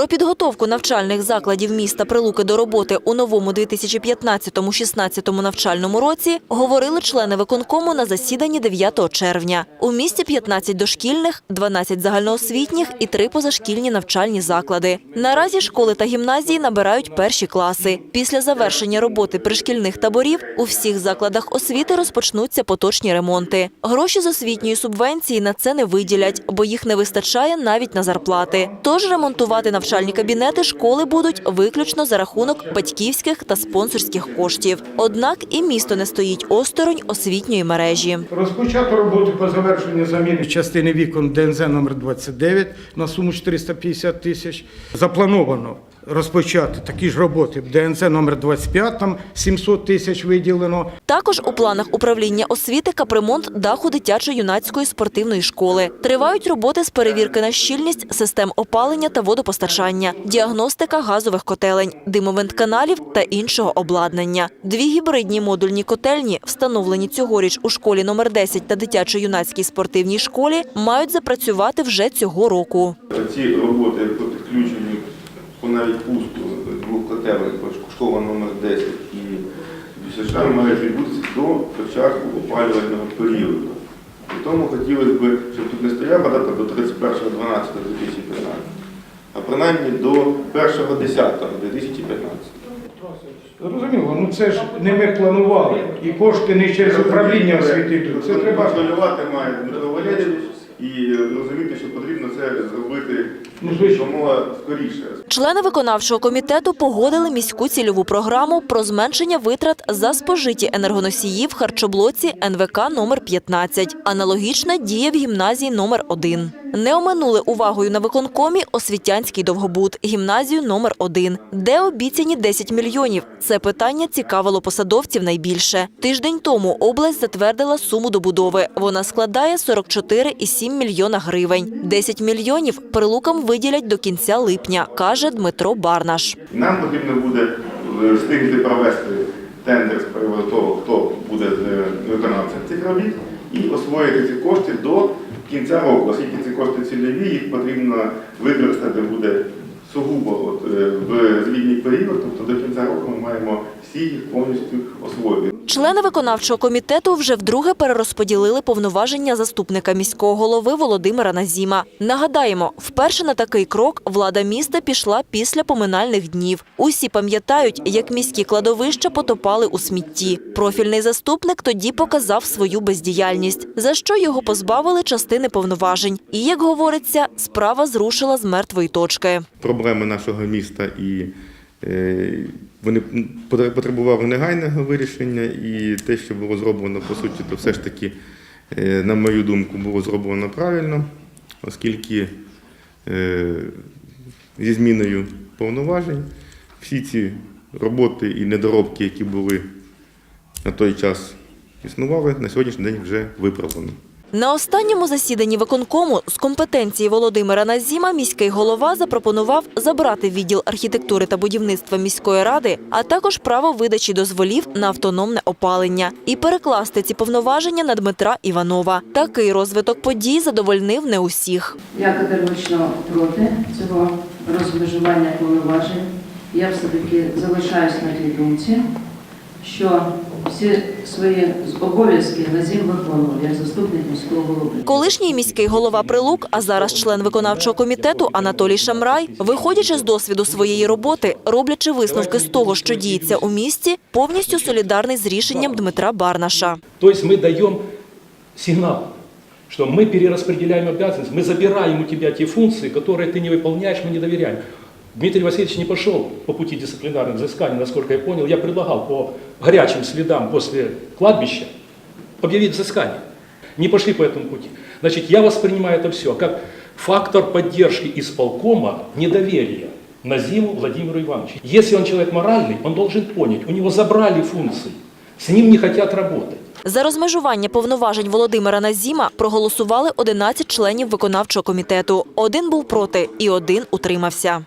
Про підготовку навчальних закладів міста Прилуки до роботи у новому 2015-16 навчальному році говорили члени виконкому на засіданні 9 червня. У місті 15 дошкільних, 12 загальноосвітніх і 3 позашкільні навчальні заклади. Наразі школи та гімназії набирають перші класи. Після завершення роботи пришкільних таборів у всіх закладах освіти розпочнуться поточні ремонти. Гроші з освітньої субвенції на це не виділять, бо їх не вистачає навіть на зарплати. Тож ремонтувати навчальні кабінети школи будуть виключно за рахунок батьківських та спонсорських коштів. Однак і місто не стоїть осторонь освітньої мережі. Розпочато роботу по завершенню заміни частини вікон ДНЗ номер 29 на суму 450 тисяч. Заплановано розпочати такі ж роботи в ДНЗ номер 25, там 700 тисяч виділено. Також у планах управління освіти капремонт даху дитячо-юнацької спортивної школи. Тривають роботи з перевірки на щільність систем опалення та водопостачання, діагностика газових котелень, димовентканалів та іншого обладнання. Дві гібридні модульні котельні, встановлені цьогоріч у школі номер 10 та дитячо-юнацькій спортивній школі, мають запрацювати вже цього року. Ці роботи по підключенню по навіть пусту двох котелень школа номер 10 і ДЮСШ мають відбутися до початку опалювального періоду. І тому хотілося б, щоб тут не стояла дата до 31.12.2015, а принаймні до 1.10.2015. Зрозуміло, ну це ж не ми планували. І кошти не через управління освіти. Це треба контролювати має Дмитро Валерійович і розуміти, що потрібно це зробити Якомога скоріше. Члени виконавчого комітету погодили міську цільову програму про зменшення витрат за спожиті енергоносії в харчоблоці НВК номер 15. Аналогічна діє в гімназії номер 1. Не оминули увагою на виконкомі освітянський довгобуд, гімназію номер 1, де обіцяні 10 мільйонів. Це питання цікавило посадовців найбільше. Тиждень тому область затвердила суму добудови. Вона складає 44,7 мільйона гривень. 10 мільйонів прилукам виділять до кінця липня, каже Дмитро Барнаш. Нам потрібно буде е, встигнути провести тендер з приводу того, хто буде е, виконавцем цих робіт, і освоїти ці кошти до кінця року, оскільки ці кошти цільові, їх потрібно використати буде сугубо от, е, в звітній період, тобто до кінця року ми маємо всі їх повністю освоїти. Члени виконавчого комітету вже вдруге перерозподілили повноваження заступника міського голови Володимира Назіма. Нагадаємо, вперше на такий крок влада міста пішла після поминальних днів. Усі пам'ятають, як міські кладовища потопали у смітті. Профільний заступник тоді показав свою бездіяльність, за що його позбавили частини повноважень. І, як говориться, справа зрушила з мертвої точки. Проблеми нашого міста і вони потребували негайного вирішення, і те, що було зроблено, по суті, то все ж таки, е, на мою думку, було зроблено правильно, оскільки е, зі зміною повноважень всі ці роботи і недоробки, які були на той час існували, на сьогоднішній день вже виправлено. На останньому засіданні виконкому з компетенції Володимира Назіма міський голова запропонував забрати відділ архітектури та будівництва міської ради, а також право видачі дозволів на автономне опалення і перекласти ці повноваження на Дмитра Іванова. Такий розвиток подій задовольнив не усіх. Я категорично проти цього розмежування повноважень. Я все-таки залишаюсь на тій думці, що всі свої обов'язки Назім виконував як заступник міського голови. Колишній міський голова Прилук, а зараз член виконавчого комітету Анатолій Шамрай, виходячи з досвіду своєї роботи, роблячи висновки з того, що діється у місті, повністю солідарний з рішенням Дмитра Барнаша. То есть мы даем сигнал, что мы перераспределяем обязанности, мы забираем у тебя те функции, которые ты не выполняешь, мы не доверяем. Дмитрий Васильевич не пошел по пути дисциплинарных взысканий, насколько я понял. Я предлагал по горячим следам после кладбища объявить взыскание. Не пошли по этому пути. Значит, я воспринимаю это все как фактор поддержки исполкома недоверия Назиму Владимиру Ивановичу. Если он человек моральный, он должен понять, у него забрали функции, с ним не хотят работать. За розмежування повноважень Володимира Назіма проголосували 11 членів виконавчого комітету. Один був проти і один утримався.